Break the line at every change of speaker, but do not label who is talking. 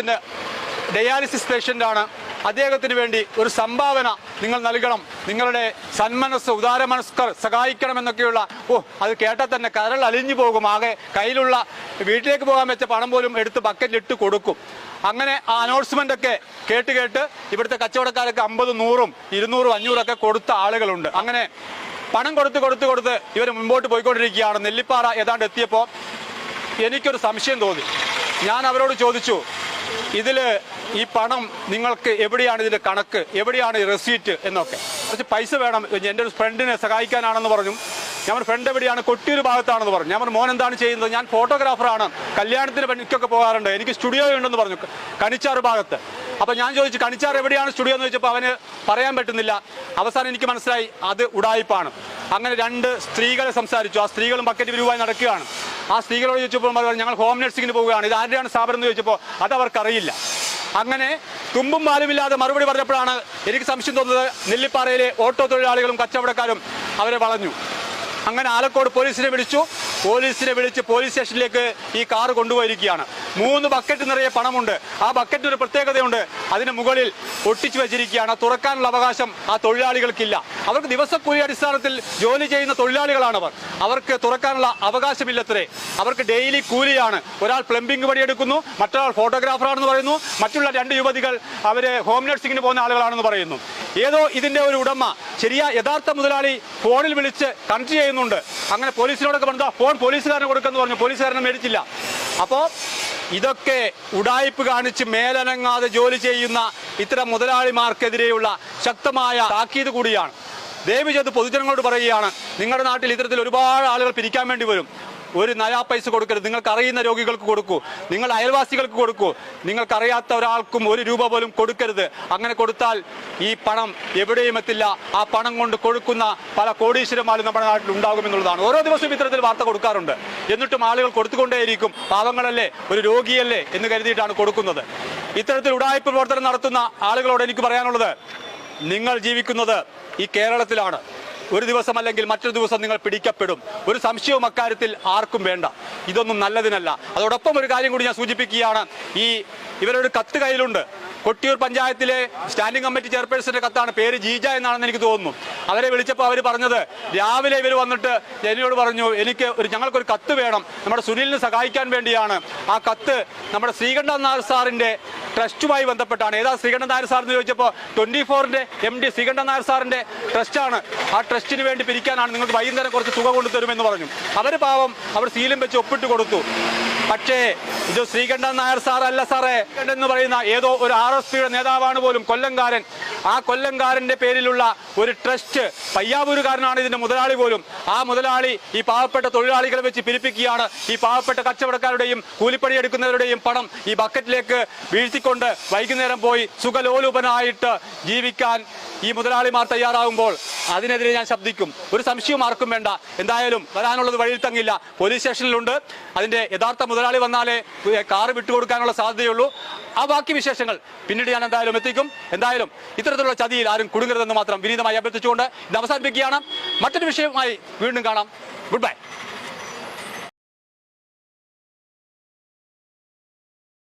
പിന്നെ ഡയാലിസിസ് പേഷ്യന്റാണ് അദ്ദേഹത്തിന് വേണ്ടി ഒരു സംഭാവന നിങ്ങൾ നൽകണം. നിങ്ങളുടെ സന്മനസ് ഉദാരമനസ്കർ സഹായിക്കണമെന്നൊക്കെയുള്ള ഓ അത് കേട്ടാൽ തന്നെ കരൾ അലിഞ്ഞു പോകും. ആകെ കയ്യിലുള്ള വീട്ടിലേക്ക് പോകാൻ വെച്ച പണം പോലും എടുത്ത് ബക്കറ്റിലിട്ട് കൊടുക്കും. അങ്ങനെ ആ അനൗൺസ്മെന്റ് ഒക്കെ കേട്ട് കേട്ട് ഇവിടുത്തെ കച്ചവടക്കാരൊക്കെ അമ്പത് നൂറും ഇരുന്നൂറും അഞ്ഞൂറൊക്കെ കൊടുത്ത ആളുകളുണ്ട്. അങ്ങനെ പണം കൊടുത്ത് കൊടുത്ത് കൊടുത്ത് ഇവർ മുമ്പോട്ട് പോയിക്കൊണ്ടിരിക്കുകയാണ്. നെല്ലിപ്പാറ ഏതാണ്ട് എത്തിയപ്പോൾ എനിക്കൊരു സംശയം തോന്നി. ഞാൻ അവരോട് ചോദിച്ചു ഇതിൽ ഈ പണം നിങ്ങൾക്ക് എവിടെയാണ് ഇതിന്റെ കണക്ക്? എവിടെയാണ് ഈ റെസീറ്റ് എന്നൊക്കെ. കുറച്ച് പൈസ വേണം. എന്റെ ഒരു ഫ്രണ്ടിനെ സഹായിക്കാനാണെന്ന് പറഞ്ഞു. ഞാൻ ഫ്രണ്ട് എവിടെയാണ്? കൊട്ടിയൊരു ഭാഗത്താണെന്ന് പറഞ്ഞു. ഞാൻ മോൻ എന്താണ് ചെയ്യുന്നത്? ഞാൻ ഫോട്ടോഗ്രാഫറാണ് കല്യാണത്തിന് പണിക്കൊക്കെ പോകാറുണ്ട്. എനിക്ക് സ്റ്റുഡിയോ ഉണ്ടെന്ന് പറഞ്ഞു. കണിച്ചാർ ഭാഗത്ത്. അപ്പോൾ ഞാൻ ചോദിച്ചു കണിച്ചാർ എവിടെയാണ് സ്റ്റുഡിയോ എന്ന്? ചോദിച്ചപ്പോൾ അവന് പറയാൻ പറ്റുന്നില്ല. അവസാനം എനിക്ക് മനസ്സിലായി അത് ഉടായിപ്പാണ്. അങ്ങനെ രണ്ട് സ്ത്രീകളെ സംസാരിച്ചു. ആ സ്ത്രീകളും ബക്കറ്റ് വിരുവായി നടക്കുകയാണ്. ആ സ്ത്രീകളോട് ചോദിച്ചപ്പോൾ പറഞ്ഞു, ഞങ്ങൾ ഹോം നഴ്സിങ്ങിന് പോവുകയാണ്. ഇത് ആരുടെയാണ് സ്ഥാപനം എന്ന് ചോദിച്ചപ്പോൾ അത് അവർക്കറിയില്ല. അങ്ങനെ തുമ്പും പാലുമില്ലാതെ മറുപടി പറഞ്ഞപ്പോഴാണ് എനിക്ക് സംശയം തോന്നുന്നത് നെല്ലിപ്പാറയിലെ ഓട്ടോ തൊഴിലാളികളും കച്ചവടക്കാരും അവരെ വളഞ്ഞു. അങ്ങനെ ആലക്കോട് പോലീസിനെ വിളിച്ചു. പോലീസിനെ വിളിച്ച് പോലീസ് സ്റ്റേഷനിലേക്ക് ഈ കാർ കൊണ്ടുപോയിരിക്കുകയാണ്. മൂന്ന് ബക്കറ്റ് നിറയെ പണമുണ്ട്. ആ ബക്കറ്റിന് ഒരു പ്രത്യേകതയുണ്ട്. അതിന് മുകളിൽ ഒട്ടിച്ചു വെച്ചിരിക്കുകയാണ്. തുറക്കാനുള്ള അവകാശം ആ തൊഴിലാളികൾക്കില്ല. അവർക്ക് ദിവസക്കൂലി അടിസ്ഥാനത്തിൽ ജോലി ചെയ്യുന്ന തൊഴിലാളികളാണവർ. അവർക്ക് തുറക്കാനുള്ള അവകാശമില്ലത്രേ. അവർക്ക് ഡെയിലി കൂലിയാണ്. ഒരാൾ പ്ലംബിംഗ് പണിയെടുക്കുന്നു മറ്റൊരാൾ ഫോട്ടോഗ്രാഫറാണെന്ന് പറയുന്നു മറ്റുള്ള രണ്ട് യുവതികൾ അവർ ഹോം നഴ്സിംഗിന് പോകുന്ന ആളുകളാണെന്ന് പറയുന്നു. ഏതോ ഇതിന്റെ ഒരു ഉടമ ശരിയാ യഥാർത്ഥ മുതലാളി ഫോണിൽ വിളിച്ച് കണക്ട് ചെയ്യുന്നുണ്ട്. അങ്ങനെ പോലീസിനോടൊക്കെ പറഞ്ഞാൽ ഫോൺ പോലീസുകാരന് കൊടുക്കുമെന്ന് പറഞ്ഞു. പോലീസുകാരനെ മേടിച്ചില്ല. അപ്പോൾ ഇതൊക്കെ ഉടായ്പ് കാണിച്ച് മേലനങ്ങാതെ ജോലി ചെയ്യുന്ന ഇത്തരം മുതലാളിമാർക്കെതിരെയുള്ള ശക്തമായ താക്കീത് കൂടിയാണ്. ദയവ് ചെയ്ത് പൊതുജനങ്ങളോട് പറയുകയാണ് നിങ്ങളുടെ നാട്ടിൽ ഇത്തരത്തിൽ ഒരുപാട് ആളുകൾ പിരിക്കാൻ വേണ്ടി വരും. ഒരു നയാ പൈസ കൊടുക്കരുത്. നിങ്ങൾക്ക് അറിയുന്ന രോഗികൾക്ക് കൊടുക്കൂ. നിങ്ങൾ അയൽവാസികൾക്ക് കൊടുക്കൂ. നിങ്ങൾക്ക് അറിയാത്ത ഒരാൾക്കും ഒരു രൂപ പോലും കൊടുക്കരുത്. അങ്ങനെ കൊടുത്താൽ ഈ പണം എവിടെയും എത്തില്ല. ആ പണം കൊണ്ട് കൊടുക്കുന്ന പല കോടീശ്വരന്മാരും നമ്മുടെ നാട്ടിൽ ഉണ്ടാകുമെന്നുള്ളതാണ് ഓരോ ദിവസവും ഇത്തരത്തിൽ വാർത്ത കൊടുക്കാറുണ്ട്. എന്നിട്ടും ആളുകൾ കൊടുത്തുകൊണ്ടേയിരിക്കും. പാവങ്ങളല്ലേ? ഒരു രോഗിയല്ലേ എന്ന് കരുതിയിട്ടാണ് കൊടുക്കുന്നത്. ഇത്തരത്തിൽ ഉടായ്പ പ്രവർത്തനം നടത്തുന്ന ആളുകളോട് എനിക്ക് പറയാനുള്ളത് നിങ്ങൾ ജീവിക്കുന്നത് ഈ കേരളത്തിലാണ്. ഒരു ദിവസം അല്ലെങ്കിൽ മറ്റൊരു ദിവസം നിങ്ങൾ പിടിക്കപ്പെടും. ഒരു സംശയവും അക്കാര്യത്തിൽ ആർക്കും വേണ്ട. ഇതൊന്നും നല്ലതിനല്ല. അതോടൊപ്പം ഒരു കാര്യം കൂടി ഞാൻ സൂചിപ്പിക്കുകയാണ്. ഈ ഇവരൊരു കത്ത് കയ്യിലുണ്ട്. കൊട്ടിയൂർ പഞ്ചായത്തിലെ സ്റ്റാൻഡിംഗ് കമ്മിറ്റി ചെയർപേഴ്സന്റെ കത്താണ്. പേര് ജീജ എന്നാണെന്ന് എനിക്ക് തോന്നുന്നു. അവരെ വിളിച്ചപ്പോൾ അവർ പറഞ്ഞത് രാവിലെ ഇവർ വന്നിട്ട് എന്നോട് പറഞ്ഞു എനിക്ക് ഒരു ഞങ്ങൾക്കൊരു കത്ത് വേണം. നമ്മുടെ സുനിലിനെ സഹായിക്കാൻ വേണ്ടിയാണ്. ആ കത്ത് നമ്മുടെ ശ്രീകണ്ഠൻ സാറിന്റെ ട്രസ്റ്റുമായി ബന്ധപ്പെട്ടാണ്. ഏതാ ശ്രീകണ്ഠൻ സാർ എന്ന് ചോദിച്ചപ്പോൾ ട്വന്റി ഫോറിന്റെ എം ഡി ശ്രീകണ്ഠൻ നായർ സാറിന്റെ ട്രസ്റ്റാണ്. ആ ട്രസ്റ്റിന് വേണ്ടി പിരിക്കാനാണ് നിങ്ങൾക്ക് വൈകുന്നേരം കുറച്ച് തുക കൊണ്ടുതരുമെന്ന് പറഞ്ഞു. അവർ പാവം അവർ സീലും വെച്ച് ഒപ്പിട്ട് കൊടുത്തു. പക്ഷേ ഇത് ശ്രീകണ്ഠൻ നായർ സാർ അല്ല സാറേ എന്ന് പറയുന്ന ഏതോ ഒരു ആർ എസ് പിയുടെ നേതാവാണ് പോലും കൊല്ലംകാരൻ. ആ കൊല്ലംകാരന്റെ പേരിലുള്ള ഒരു ട്രസ്റ്റ് പയ്യാവൂരുകാരനാണ് ഇതിന്റെ മുതലാളി പോലും. ആ മുതലാളി ഈ പാവപ്പെട്ട തൊഴിലാളികളെ വെച്ച് പിരിപ്പിക്കുകയാണ്. ഈ പാവപ്പെട്ട കച്ചവടക്കാരുടെയും കൂലിപ്പണി എടുക്കുന്നവരുടെയും പണം ഈ ബക്കറ്റിലേക്ക് വീഴ്ത്തിക്കൊണ്ട് വൈകുന്നേരം പോയി സുഖലോലുപനായിട്ട് ജീവിക്കാൻ ഈ മുതലാളിമാർ തയ്യാറാകുമ്പോൾ അതിനെതിരെ ഞാൻ ശബ്ദിക്കും. ഒരു സംശയവും ആർക്കും വേണ്ട. എന്തായാലും വരാനുള്ളത് വഴിയിൽ തങ്ങില്ല. പോലീസ് സ്റ്റേഷനിലുണ്ട്. അതിന്റെ യഥാർത്ഥ മുതലാളി വന്നാലേ കാറ് വിട്ടുകൊടുക്കാനുള്ള സാധ്യതയുള്ളൂ. ആ ബാക്കി വിശേഷങ്ങൾ പിന്നീട് ഞാൻ എന്തായാലും എത്തിക്കും. എന്തായാലും ഇത്തരത്തിലുള്ള ചതിയിൽ ആരും കുടുങ്ങരുതെന്ന് മാത്രം വിനീതമായി അഭ്യർത്ഥിച്ചുകൊണ്ട് ഇത് അവസാനിപ്പിക്കുകയാണ്. മറ്റൊരു വിഷയവുമായി വീണ്ടും കാണാം. Good bye